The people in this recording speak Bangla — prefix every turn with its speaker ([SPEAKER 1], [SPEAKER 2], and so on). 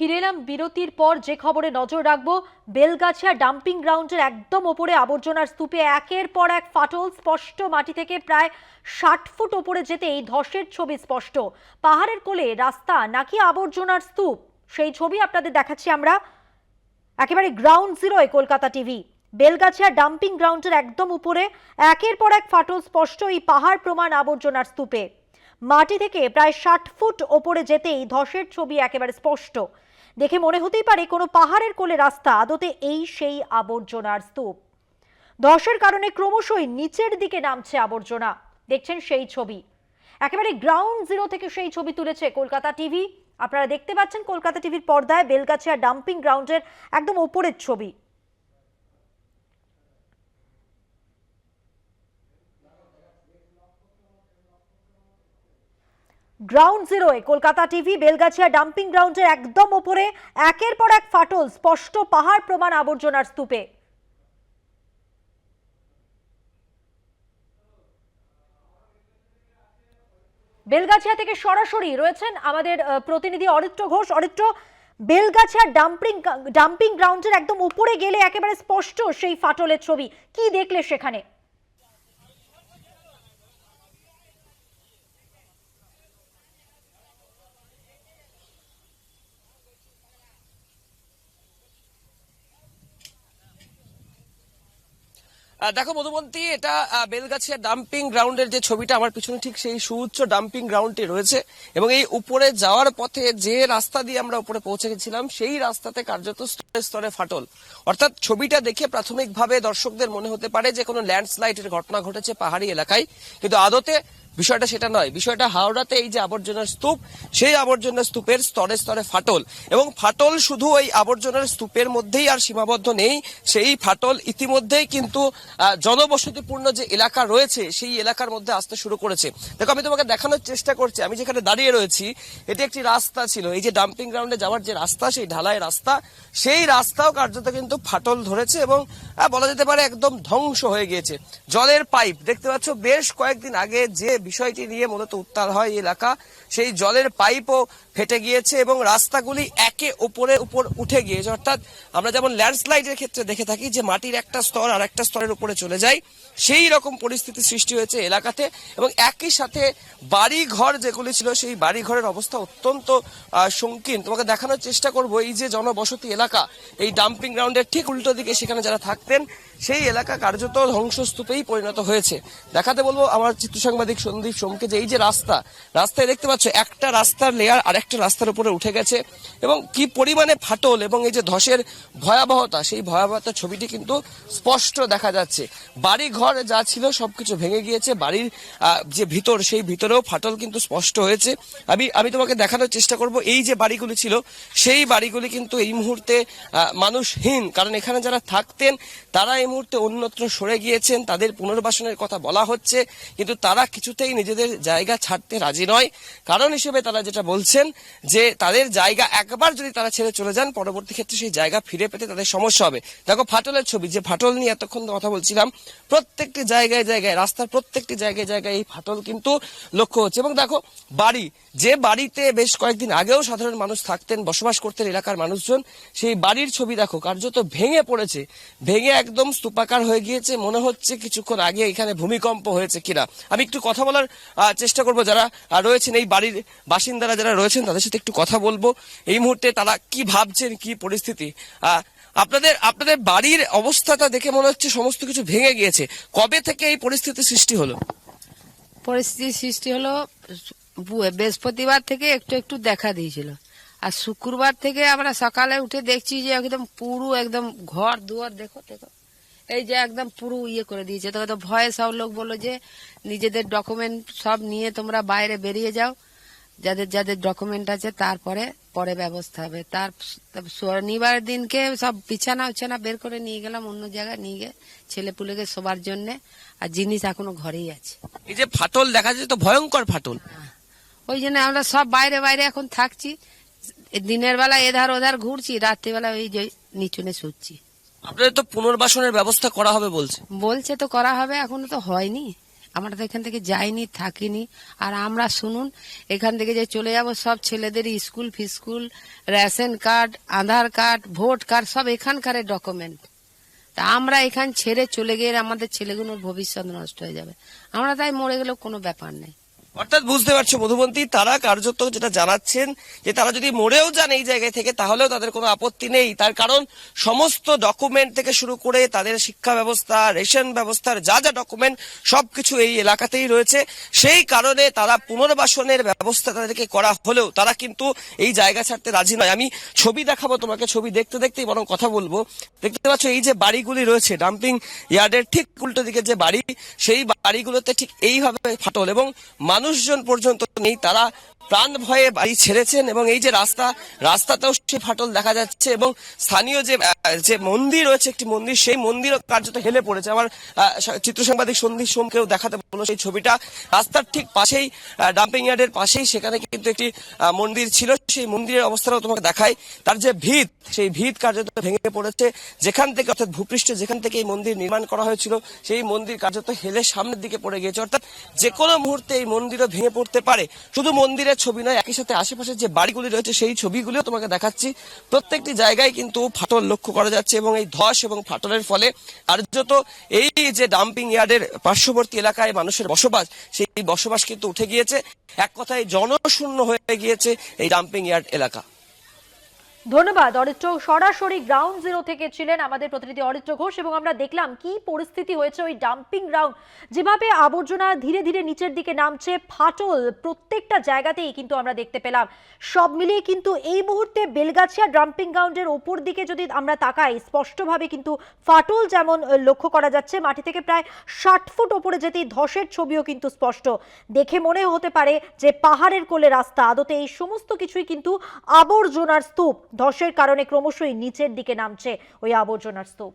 [SPEAKER 1] ফিরে এলাম বিরতির পর যে খবরে নজর রাখব, বেলগাছিয়া ডাম্পিং গ্রাউন্ডের একদম ওপরে আবর্জনার স্তূপে একের পর এক ফাটল স্পষ্ট মাটি থেকে প্রায় ষাট ফুট ওপরে যেতেই ধসের ছবি স্পষ্ট। পাহাড়ের কোলে রাস্তা নাকি আবর্জনার স্তূপ? সেই ছবি আপনাদের দেখাচ্ছি আমরা। একেবারে গ্রাউন্ড জিরোয় কলকাতা টিভি। বেলগাছিয়া ডাম্পিং গ্রাউন্ডের একদম উপরে একের পর এক ফাটল স্পষ্ট এই পাহাড় প্রমাণ আবর্জনার স্তূপে। মাটি থেকে প্রায় ষাট ফুট ওপরে যেতেই ধসের ছবি একেবারে স্পষ্ট। দেখে মনে হতেই পারে কোনো পাহাড়ের কোলে রাস্তা, আদতে এই সেই আবর্জনার স্তূপ। ধসের কারণে ক্রমশই নিচের দিকে নামছে আবর্জনা। দেখছেন সেই ছবি। একেবারে গ্রাউন্ড জিরো থেকে সেই ছবি তুলেছে কলকাতা টিভি। আপনারা দেখতে পাচ্ছেন কলকাতা টিভির পর্দায় বেলগাছিয়া ডাম্পিং গ্রাউন্ডের একদম ওপরের ছবি। গ্রাউন্ড জিরোয় কলকাতা টিভি বেলগাছিয়া ডাম্পিং গ্রাউন্ডের একদম ওপরে একের পর এক ফাটল, স্পষ্ট পাহাড় প্রমাণ আবর্জনার স্তূপে। বেলগাছিয়া থেকে সরাসরি রয়েছেন আমাদের প্রতিনিধি অরিত্র ঘোষ। অরিত্র, বেলগাছিয়া ডাম্পিং ডাম্পিং গ্রাউন্ডের একদম উপরে গেলে একেবারে স্পষ্ট সেই ফাটলের ছবি। কি দেখলে সেখানে?
[SPEAKER 2] দেখো মধুমন্তী এটা বেলগাছিয়া ডাম্পিং গ্রাউন্ডের যে ছবিটা, আমার পিছনে ঠিক সেই সুউচ্চ ডাম্পিং গ্রাউন্ডটি রয়েছে। এবং এই উপরে যাওয়ার পথে যে রাস্তা দিয়ে আমরা উপরে পৌঁছে গেছিলাম, সেই রাস্তাতে কার্যত স্তরে স্তরে ফাটল। অর্থাৎ ছবিটা দেখে প্রাথমিকভাবে দর্শকদের মনে হতে পারে যে কোনো ল্যান্ডস্লাইডের ঘটনা ঘটেছে পাহাড়ি এলাকায়। কিন্তু আদতে বিষয়টা সেটা নয়। বিষয়টা হাওড়াতে এই যে আবর্জনার স্তূপ, সেই আবর্জনার স্তূপের স্তরে স্তরে ফাটল। এবং ফাটল শুধু ওই আবর্জনার স্তূপের মধ্যেই আর সীমাবদ্ধ নেই, সেই ফাটল ইতিমধ্যেই কিন্তু জনবসতিপূর্ণ যে এলাকা রয়েছে, সেই এলাকার মধ্যে আসতে শুরু করেছে। দেখো, আমি তোমাকে দেখানোর চেষ্টা করছি। আমি যেখানে দাঁড়িয়ে রয়েছি, এটি একটি রাস্তা ছিল। এই যে ডাম্পিং গ্রাউন্ডে যাওয়ার যে রাস্তা, সেই ঢালাই রাস্তা, সেই রাস্তাও কার্যত কিন্তু ফাটল ধরেছে এবং বলা যেতে পারে একদম ধ্বংস হয়ে গিয়েছে। জলের পাইপ, দেখতে পাচ্ছ, বেশ কয়েকদিন আগে যে বিষয়টি নিয়ে মূলত উত্তাল হয় এলাকা। সেই জলের পাইপও ফেটে গিয়েছে এবং রাস্তাগুলি একে ওপরে উপর উঠে গিয়েছে। অর্থাৎ আমরা যেমন ল্যান্ডস্লাইডের ক্ষেত্রে দেখে থাকি যে মাটির একটা স্তর আর একটা স্তরের উপরে চলে যায়, সেই রকম পরিস্থিতি সৃষ্টি হয়েছে এলাকাতে এবং একই সাথে বাড়ি ঘর যেগুলি ছিল, সেই বাড়ি ঘরের অবস্থা অত্যন্ত সংকীর্ণ তোমাকে দেখানোর চেষ্টা করব, এই যে জনবসতি এলাকা, এই ডাম্পিং গ্রাউন্ডের ঠিক উল্টো দিকে সেখানে যারা থাকতেন, সেই এলাকা কার্যত ধ্বংসস্তূপেই পরিণত হয়েছে। দেখাতে বলব আমার চিত্র সাংবাদিক সন্দীপ সোমকে যে এই যে রাস্তা, রাস্তায় দেখতে পাচ্ছ একটা রাস্তার লেয়ার আরেকটা রাস্তার উপরে উঠে গেছে। এবং কি পরিমাণে ফাটল এবং এই যে ধসের ভয়াবহতা, সেই ভয়াবহতার ছবিটি কিন্তু স্পষ্ট দেখা যাচ্ছে। বাড়ি ঘর যা ছিল সবকিছু ভেঙে গিয়েছে, বাড়ির যে ভিতর, সেই ভিতরেও ফাটল কিন্তু স্পষ্ট হয়েছে। আমি আমি তোমাকে দেখানোর চেষ্টা করব, এই যে বাড়িগুলি ছিল, সেই বাড়িগুলি কিন্তু এই মুহূর্তে মানুষহীন। কারণ এখানে যারা থাকতেন, তারা এই মুহূর্তে অন্যত্র সরে গিয়েছেন, তাদের পুনর্বাসনের কথা বলা হচ্ছে, কিন্তু তারা কিছুতেই নিজেদের জায়গা ছাড়তে রাজি নয়। কারণ হিসেবে তারা যেটা বলছেন যে তাদের জায়গা একবার যদি তারা ছেড়ে চলে যান, পরবর্তী ক্ষেত্রে সেই জায়গা ফিরে পেতে তাদের সমস্যা হবে। দেখো, ফাটলের ছবি, যে ফাটল নিয়ে এতক্ষণ কথা বলছিলাম, প্রত্যেকটি জায়গায় জায়গায়, রাস্তার প্রত্যেকটি জায়গায় জায়গায় এই ফাটল কিন্তু লক্ষ্য হচ্ছে। এবং দেখো, বাড়ি, যে বাড়িতে বেশ কয়েকদিন আগেও সাধারণ মানুষ থাকতেন, বসবাস করতেন এলাকার মানুষজন, সেই বাড়ির ছবি দেখো, কার্যত ভেঙে পড়েছে। ভেঙে একদম স্তূপাকার হয়ে গিয়েছে, মনে হচ্ছে কিছুক্ষণ আগে এখানে ভূমিকম্প হয়েছে কিনা। আমি একটু কথা বলার চেষ্টা করব যারা রয়েছেন এই বাড়ির বাসিন্দারা যারা রয়েছেন তাদের সাথে একটু কথা বলব। এই মুহূর্তে তারা কি ভাবছেন, কি পরিস্থিতি? আপনাদের আপনাদের বাড়ির অবস্থাটা দেখে মনে হচ্ছে সমস্ত কিছু ভেঙে গিয়েছে। কবে থেকে এই পরিস্থিতি সৃষ্টি হলো?
[SPEAKER 3] পরিস্থিতির সৃষ্টি হলো বৃহস্পতিবার থেকে একটু একটু দেখা দিয়েছিল। আর শুক্রবার থেকে আমরা সকালে উঠে দেখছি যে একদম পুরো একদম ঘর, দুয়ার, দেখো দেখো। এই যে একদম পুরো ইয়ে করে দিয়েছে। তো ভয়ে সব লোক বলল যে নিজেদের ডকুমেন্ট সব নিয়ে তোমরা বাইরে বেরিয়ে যাও। যাদের যাদের ডকুমেন্ট আছে তারপরে পরে ব্যবস্থা হবে। তার শনিবার দিনকে সব বিছানা উছানা বের করে নিয়ে গেলাম অন্য জায়গায় নিয়ে গিয়ে ছেলে পুলেকে শোবার জন্যে। আর জিনিস এখনও ঘরেই আছে।
[SPEAKER 2] এই যে ফাটল দেখা যায় তো ভয়ঙ্কর ফাটল।
[SPEAKER 3] ওই জন্য আমরা সব বাইরে বাইরে এখন থাকছি। দিনের বেলা এধার ওধার ঘুরছি রাত্রিবেলা ওই যে নিচুনে শুচ্ছি।
[SPEAKER 2] আপনাদের তো পুনর্বাসনের ব্যবস্থা করা হবে বলছে।
[SPEAKER 3] বলছে তো করা হবে এখনও তো হয়নি। আমরা তো এখান থেকে যাইনি, থাকিনি। আর আমরা শুনুন, এখান থেকে যে চলে যাব সব ছেলেদের school ফিস্কুল, ration card, Aadhaar card, vote card, সব এখানকার ডকুমেন্ট। তা আমরা এখান ছেড়ে চলে গিয়ে আমাদের ছেলেগুলোর ভবিষ্যৎ নষ্ট হয়ে যাবে। আমরা তাই মরে গেলেও কোনো ব্যাপার নেই।
[SPEAKER 2] অর্থাৎ বুঝতে পারছ মধুবন্তী তারা কার্যত যেটা জানাচ্ছেন, যে তারা যদি মরেও যান এই জায়গায় থেকে, তাহলেও তাদের কোনো আপত্তি নেই। তার কারণ, সমস্ত ডকুমেন্ট থেকে শুরু করে তাদের শিক্ষা ব্যবস্থা, রেশন ব্যবস্থার যা যা ডকুমেন্ট সবকিছু এই এলাকাতেই রয়েছে। সেই কারণে তারা পুনর্বাসনের ব্যবস্থা তাদেরকে করা হলেও তারা কিন্তু এই জায়গা ছাড়তে রাজি নয়। আমি ছবি দেখাবো, তোমাকে ছবি দেখতে দেখতেই বরং কথা বলব। দেখতে পাচ্ছ, এই যে বাড়িগুলি রয়েছে ডাম্পিং ইয়ার্ডের ঠিক উল্টো দিকে যে বাড়ি, সেই বাড়িগুলোতে ঠিক এইভাবে ফাটল এবং মানুষজন পর্যন্ত নেই তারা প্রাণ ভয়ে বাড়ি ছেড়েছেন এবং এই যে রাস্তা, রাস্তাতেও সেই ফাটল দেখা যাচ্ছে এবং স্থানীয় যে যে মন্দির রয়েছে, একটি মন্দির, সেই মন্দিরও কার্যত হেলে পড়েছে। আমার চিত্র সাংবাদিক সন্দীপ সোমকেও দেখাতে বলল সেই ছবিটা। রাস্তার ঠিক পাশেই ডাম্পিং ইয়ার্ডের পাশেই সেখানে কিন্তু একটি মন্দির ছিল। সেই মন্দিরের অবস্থাটাও তোমাকে দেখাই। তার যে ভিত, সেই ভিত কার্যত ভেঙে পড়েছে। যেখান থেকে, অর্থাৎ ভূপৃষ্ঠ যেখান থেকে এই মন্দির নির্মাণ করা হয়েছিল, সেই মন্দির কার্যত হেলে সামনের দিকে পড়ে গিয়েছে। অর্থাৎ যে কোনো মুহূর্তে এই মন্দিরও ভেঙে পড়তে পারে। শুধু মন্দিরের ছবি নয়, একই সাথে আশেপাশের যে বাড়িগুলি রয়েছে সেই ছবিগুলিও তোমাকে দেখাচ্ছি। প্রত্যেকটি জায়গায় কিন্তু ফাটল লক্ষ্য করা যাচ্ছে এবং এই ধস এবং ফাটলের ফলে কার্যত এই যে ডাম্পিং ইয়ার্ডের পার্শ্ববর্তী এলাকায় মানুষের বসবাস, সেই বসবাস কিন্তু উঠে গিয়েছে। এক কথায় জনশূন্য হয়ে গিয়েছে এই ডাম্পিং ইয়ার্ড এলাকা।
[SPEAKER 1] ধন্যবাদ, অরিত্র সরাসরি গ্রাউন্ড জিরো থেকে ছিলেন আমাদের প্রতিনিধি অরিত্র ঘোষ এবং আমরা দেখলাম কি পরিস্থিতি হয়েছে ওই ডাম্পিং গ্রাউন্ড যেভাবে আবর্জনা ধীরে ধীরে নিচের দিকে নামছে, ফাটল প্রত্যেকটা জায়গাতেই কিন্তু আমরা দেখতে পেলাম। সব মিলিয়ে কিন্তু এই মুহূর্তে বেলগাছিয়া ডাম্পিং গ্রাউন্ডের ওপর দিকে যদি আমরা তাকাই, স্পষ্টভাবে কিন্তু ফাটল যেমন লক্ষ্য করা যাচ্ছে, মাটি থেকে প্রায় ষাট ফুট ওপরে যেতেই ধসের ছবিও কিন্তু স্পষ্ট। দেখে মনে হতে পারে যে পাহাড়ের কোলে রাস্তা, আদতে এই সমস্ত কিছুই কিন্তু আবর্জনার স্তূপ। ধসের কারণে ক্রমশই নিচের দিকে নামছে ওই আবর্জনার স্তূপ।